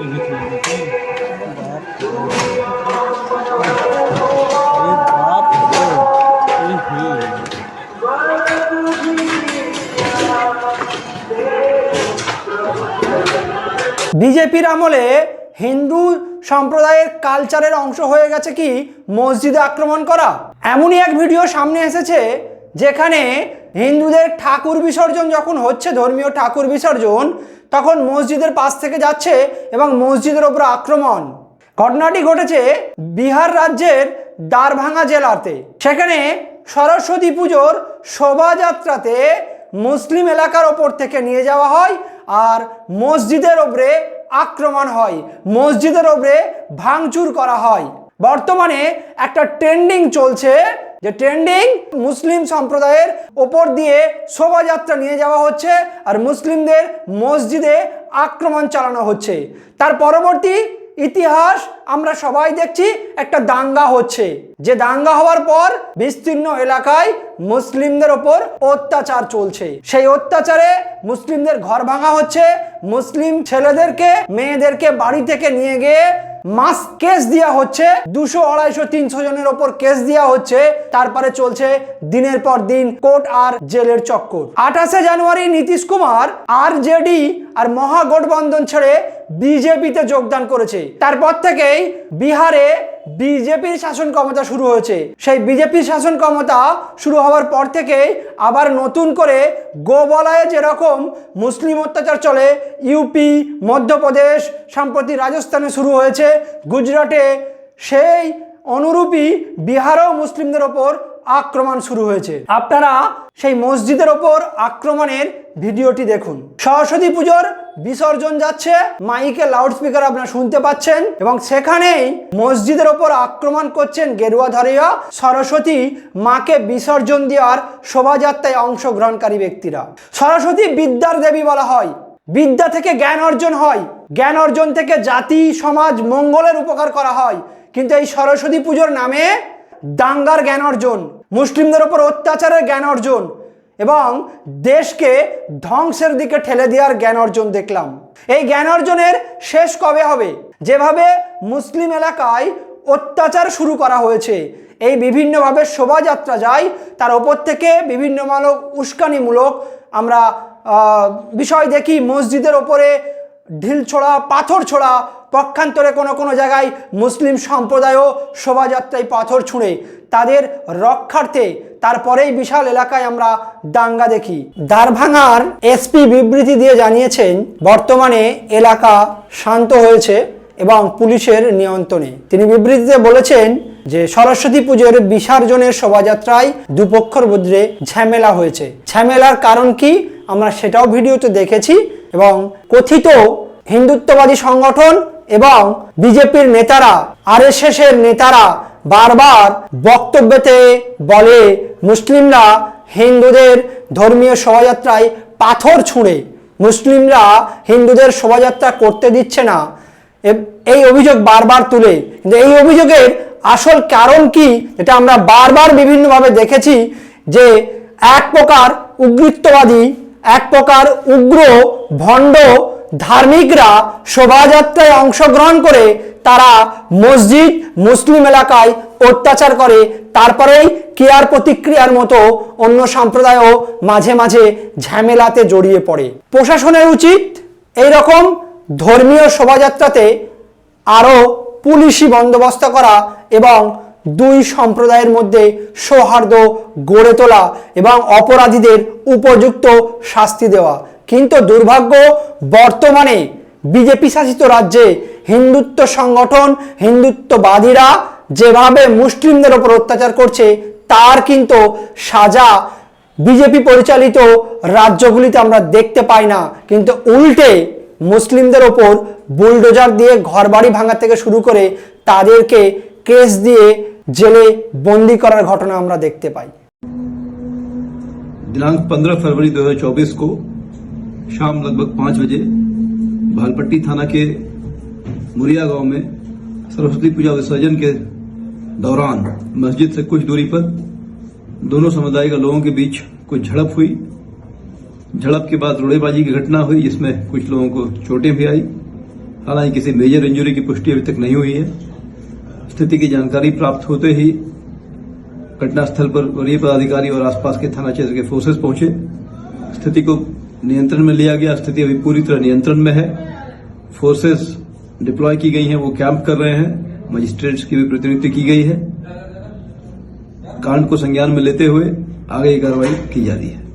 বিজেপির আমলে হিন্দু সম্প্রদায়ের কালচারের অংশ হয়ে গেছে কি মসজিদে আক্রমণ করা? এমনই এক ভিডিও সামনে এসেছে যেখানে হিন্দুদের ঠাকুর বিসর্জন যখন হচ্ছে, ধর্মীয় ঠাকুর বিসর্জন, তখন মসজিদের পাশ থেকে যাচ্ছে এবং মসজিদের ওপর আক্রমণ। ঘটনাটি ঘটেছে বিহার রাজ্যের দ্বারভাঙা জেলাতে। সেখানে সরস্বতী পুজোর শোভাযাত্রাতে মুসলিম এলাকার ওপর থেকে নিয়ে যাওয়া হয় আর মসজিদের ওপরে আক্রমণ হয়। মসজিদের ওপরে ভাঙচুর করা হয়। বর্তমানে একটা ট্রেন্ডিং চলছে যে ট্রেন্ডিং মুসলিম সম্প্রদায়ের ওপর দিয়ে শোভাযাত্রা নিয়ে যাওয়া হচ্ছে আর মুসলিমদের মসজিদে আক্রমণ চালানো হচ্ছে। তার পরবর্তী ইতিহাস আমরা সবাই দেখছি একটা দাঙ্গা হচ্ছে। যে দাঙ্গা হওয়ার পর বিস্তীর্ণ এলাকায় মুসলিমদের ওপর অত্যাচার চলছে। সেই অত্যাচারে মুসলিমদের ঘর ভাঙা হচ্ছে। মুসলিম ছেলেদেরকে, মেয়েদেরকে বাড়ি থেকে নিয়ে গিয়ে মাস কেস দেওয়া হচ্ছে। দুশো আড়াইশো তিনশো জনের ওপর কেস দেওয়া হচ্ছে। তারপরে চলছে দিনের পর দিন কোর্ট আর জেলের চক্কর। আঠাশে জানুয়ারি নীতিশ কুমার আর জেডি আর মহাগঠবন্ধন ছেড়ে বিজেপিতে যোগদান করেছে। তারপর থেকেই বিহারে বিজেপির শাসন ক্ষমতা শুরু হয়েছে। সেই বিজেপির শাসন ক্ষমতা শুরু হওয়ার পর থেকে আবার নতুন করে গোবলায় যেরকম মুসলিম অত্যাচার চলে ইউপি মধ্যপ্রদেশ, সম্প্রতি রাজস্থানে শুরু হয়েছে, গুজরাটে সেই অনুরূপই বিহারেও মুসলিমদের ওপর আক্রমণ শুরু হয়েছে। আপনারা সেই মসজিদের ওপর আক্রমণের ভিডিওটি দেখুন। সরস্বতী পুজোর বিসর্জন যাচ্ছে, মাইকে লাউড স্পিকার আপনারা শুনতে পাচ্ছেন এবং সেখানেই মসজিদের ওপর আক্রমণ করছেন গেরুয়াধারীরা। সরস্বতী মাকে বিসর্জন দেওয়ার শোভাযাত্রায় অংশগ্রহণকারী ব্যক্তিরা। সরস্বতী বিদ্যার দেবী বলা হয়। বিদ্যা থেকে জ্ঞান অর্জন হয়। জ্ঞান অর্জন থেকে জাতি, সমাজ, মঙ্গলের উপকার করা হয়। কিন্তু এই সরস্বতী পুজোর নামে দাঙ্গার জ্ঞান অর্জন, মুসলিমদের ওপর অত্যাচারের জ্ঞান অর্জন এবং দেশকে ধ্বংসের দিকে ঠেলে দেওয়ার জ্ঞান অর্জন দেখলাম। এই জ্ঞান অর্জনের শেষ কবে হবে? যেভাবে মুসলিম এলাকায় অত্যাচার শুরু করা হয়েছে, এই বিভিন্নভাবে শোভাযাত্রা যায়, তার ওপর থেকে বিভিন্ন বিভিন্নমূলক উস্কানিমূলক আমরা বিষয় দেখি, মসজিদের ওপরে ঢিল ছোড়া, পাথর ছোড়া পক্ষান্তরে কোনো কোনো জায়গায় মুসলিম সম্প্রদায়ও শোভাযাত্রায় পাথর ছুঁড়ে তাদের রক্ষার্থে তারপরেই বিশাল এলাকায় আমরা দাঙ্গা দেখি। দারভাঙার এসপি বিবৃতি দিয়ে জানিয়েছেন, বর্তমানে এলাকা শান্ত হয়েছে এবং পুলিশের নিয়ন্ত্রণে। তিনি বিবৃতিতে বলেছেন যে, সরস্বতী পুজোর বিসর্জনের শোভাযাত্রায় দুপক্ষর মধ্যে ঝামেলা হয়েছে। ঝামেলার কারণ কি? আমরা সেটাও ভিডিওতে দেখেছি এবং কথিত হিন্দুত্ববাদী সংগঠন এবং বিজেপির নেতারা এর নেতারা বারবার বক্তব্যতে বলে, মুসলিমরা হিন্দুদের ধর্মীয় শোভাযাত্রায় পাথর ছুঁড়ে। মুসলিমরা হিন্দুদের শোভাযাত্রা করতে দিচ্ছে না। এই অভিযোগ বারবার তুলে। কিন্তু এই অভিযোগের আসল কারণ কি, এটা আমরা বারবার বিভিন্নভাবে দেখেছি যে এক প্রকার উগ্রিত্ববাদী, এক প্রকার উগ্র ভণ্ড ধার্মিকরা শোভাযাত্রায় অংশগ্রহণ করে তারা মসজিদ, মুসলিম এলাকায় অত্যাচার করে। তারপরেই কেয়ার প্রতিক্রিয়ার মতো অন্য সম্প্রদায়ও মাঝে মাঝে ঝামেলাতে জড়িয়ে পড়ে। প্রশাসনের উচিত এই রকম ধর্মীয় শোভাযাত্রাতে আরও পুলিশি বন্দোবস্ত করা এবং দুই সম্প্রদায়ের মধ্যে সৌহার্দ্য গড়ে তোলা এবং অপরাধীদের উপযুক্ত শাস্তি দেওয়া। কিন্তু দুর্ভাগ্য বর্তমানে বিজেপি শাসিত রাজ্যে হিন্দুত্ব সংগঠন হিন্দুত্ববাদীরা যেভাবে মুসলিমদের ওপর অত্যাচার করছে তার কিন্তু সাজা বিজেপি পরিচালিত রাজ্যগুলিতে আমরা দেখতে পাই না কিন্তু উল্টে মুসলিমদের ওপর বুলডোজার দিয়ে ঘরবাড়ি ভাঙা থেকে শুরু করে তাদেরকে কেস দিয়ে জেলে বন্দি করার ঘটনা আমরা দেখতে পাই दिनांक 15 फरवरी 2024 को शाम लगभग पाँच बजे भालपट्टी थाना के मुरिया गाँव में सरस्वती पूजा विसर्जन के दौरान मस्जिद से कुछ दूरी पर दोनों समुदाय के लोगों के बीच कुछ झड़प हुई। झड़प के बाद रोड़ेबाजी की घटना हुई, जिसमें कुछ लोगों को चोटें भी आई। हालाँकि किसी मेजर इंजरी की पुष्टि अभी तक नहीं हुई है। स्थिति की जानकारी प्राप्त होते ही घटनास्थल पर वरीय पदाधिकारी और आसपास के थाना क्षेत्र के फोर्सेस पहुँचे। स्थिति को नियंत्रण में लिया गया स्थिति अभी पूरी तरह नियंत्रण में है। फोर्सेस डिप्लॉय की गई हैं, वो कैंप कर रहे हैं। मजिस्ट्रेट्स की भी प्रतिनियुक्ति की गई है। कांड को संज्ञान में लेते हुए आगे की कार्रवाई की जा रही है।